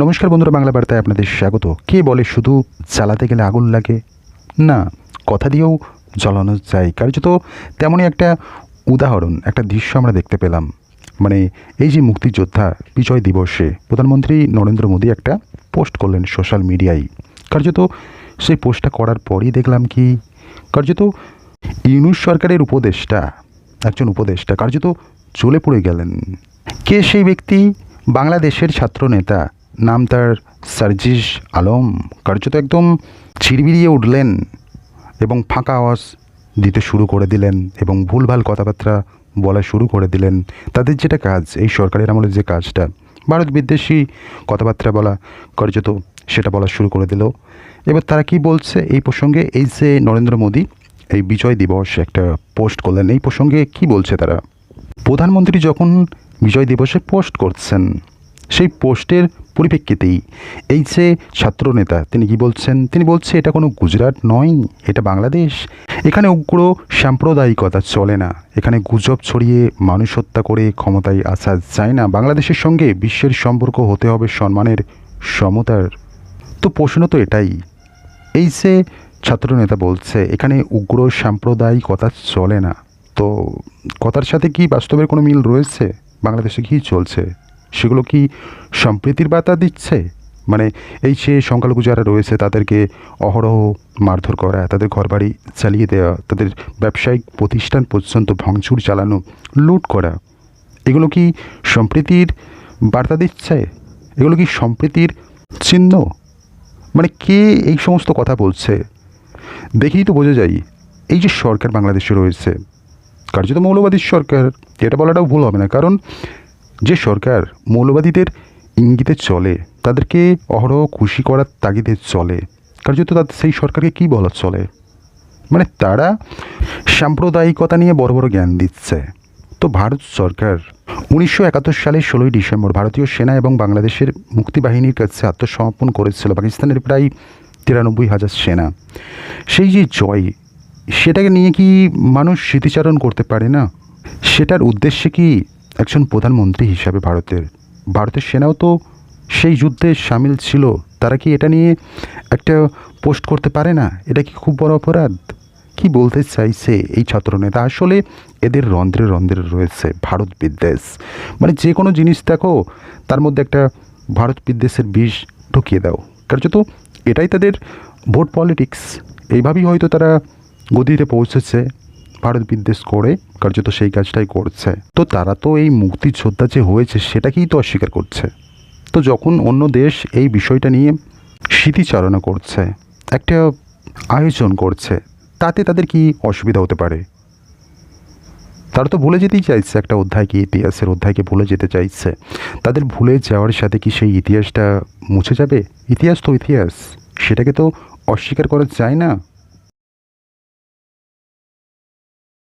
নমস্কার বন্ধুরা, বাংলা বার্তায় আপনাদের স্বাগত। কে বলে শুধু চালাতে গেলে আগুন লাগে? না, কথা দিয়েও জ্বালানো যায়। কার্যত তেমনই একটা উদাহরণ, একটা দৃশ্য আমরা দেখতে পেলাম। মানে এই যে মুক্তিযোদ্ধা বিজয় দিবসে প্রধানমন্ত্রী নরেন্দ্র মোদী একটা পোস্ট করলেন সোশ্যাল মিডিয়ায়। কার্যত সেই পোস্টটা করার পরই দেখলাম কি, কার্যত ইউনুস সরকারের উপদেষ্টা, একজন উপদেষ্টা কার্যত চলে পড়ে গেলেন। কে সেই ব্যক্তি? বাংলাদেশের ছাত্রনেতা নাম তার সার্জিস আলম। কার্যত একদম চিরবিরিয়ে উঠলেন এবং ফাঁকা আওয়াজ দিতে শুরু করে দিলেন এবং ভুলভাল কথাবার্তা বলা শুরু করে দিলেন। তাদের যেটা কাজ, এই সরকারের আমলের যে কাজটা, ভারত বিদ্বেষী কথাবার্তা বলা কার্যত সেটা বলা শুরু করে দিল। এবার তারা কি বলছে? এই প্রসঙ্গে এই যে নরেন্দ্র মোদী, এই বিজয় দিবস একটা পোস্ট করলেন। এই প্রসঙ্গে কি বলছে তারা? প্রধানমন্ত্রী যখন বিজয় দিবসে পোস্ট করছেন, সেই পোস্টের পরিপ্রেক্ষিতেই। এই যে ছাত্রনেতা, তিনি কি বলছেন? তিনি বলছে, এটা কোনো গুজরাট নয়, এটা বাংলাদেশ। এখানে উগ্র সাম্প্রদায়িকতা চলে না। এখানে গুজব ছড়িয়ে মানুষ হত্যা করে ক্ষমতায় আসা যায় না। বাংলাদেশের সঙ্গে বিশ্বের সম্পর্ক হতে হবে সম্মানের সমতার। তো প্রশ্ন তো এটাই। এই যে ছাত্রনেতা বলছে, এখানে উগ্র সাম্প্রদায়িকতা চলে না। তো কথার সাথে কি বাস্তবের কোনো মিল রয়েছে? বাংলাদেশে কী চলছে? সেগুলো কি সম্প্রীতির বার্তা দিচ্ছে? মানে এই যে সংখ্যালঘু যারা রয়েছে, তাদেরকে অহরহ মারধর করা, তাদের ঘরবাড়ি চালিয়ে দেওয়া, তাদের ব্যবসায়িক প্রতিষ্ঠান পর্যন্ত ভাঙচুর চালানো, লুট করা, এগুলো কি সম্প্রীতির বার্তা দিচ্ছে? এগুলো কি সম্প্রীতির চিহ্ন? মানে কে এই সমস্ত কথা বলছে? দেখেই তো বোঝা যায়, এই যে সরকার বাংলাদেশে রয়েছে, কার্যত মৌলবাদী সরকার, এটা বলাটাও ভুল হবে না, কারণ যে সরকার মৌলবাদীদের ইঙ্গিতে চলে, তাদেরকে অহরহ খুশি করার তাগিদে চলে, কার্যত তাদের সেই সরকারকে কী বলা চলে? মানে তারা সাম্প্রদায়িকতা নিয়ে বড় বড় জ্ঞান দিচ্ছে। তো ভারত সরকার উনিশশো একাত্তর সালের ষোলোই ডিসেম্বর ভারতীয় সেনা এবং বাংলাদেশের মুক্তিবাহিনীর কাছে আত্মসমর্পণ করেছিল পাকিস্তানের প্রায় তিরানব্বই হাজার সেনা। সেই যে জয়, সেটাকে নিয়ে কি মানুষ স্মৃতিচারণ করতে পারে না? সেটার উদ্দেশ্যে কি একজন প্রধানমন্ত্রী হিসাবে ভারতের। ভারতের সেনাও তো সেই যুদ্ধে সামিল ছিল। তারা কি এটা নিয়ে একটা পোস্ট করতে পারে না? এটা কি খুব বড় অপরাধ? কি বলতে চাইছে এই ছাত্রনেতা? আসলে এদের রন্ধ্রে রন্ধ্রে রয়েছে ভারত বিদ্বেষ। মানে যে কোনো জিনিস দেখো, তার মধ্যে একটা ভারত বিদ্বেষের বিষ ঢুকিয়ে দাও। কার্যত এটাই তাদের ভোট পলিটিক্স। এইভাবেই হয়তো তারা গদিতে পৌঁছেছে। ভারত বিদ্বেষ করে কার্যত সেই কাজটাই করছে। তো তারা তো এই মুক্তিযোদ্ধা যে হয়েছে, সেটাকেই তো অস্বীকার করছে। তো যখন অন্য দেশ এই বিষয়টা নিয়ে স্মৃতিচারণা করছে, একটা আয়োজন করছে, তাতে তাদের কি অসুবিধা হতে পারে? তারা তো ভুলে যেতেই চাইছে, একটা অধ্যায়কে ইতিহাসের অধ্যায়কে ভুলে যেতে চাইছে। তাদের ভুলে যাওয়ার সাথে কি সেই ইতিহাসটা মুছে যাবে? ইতিহাস তো ইতিহাস, সেটাকে তো অস্বীকার করা যায় না।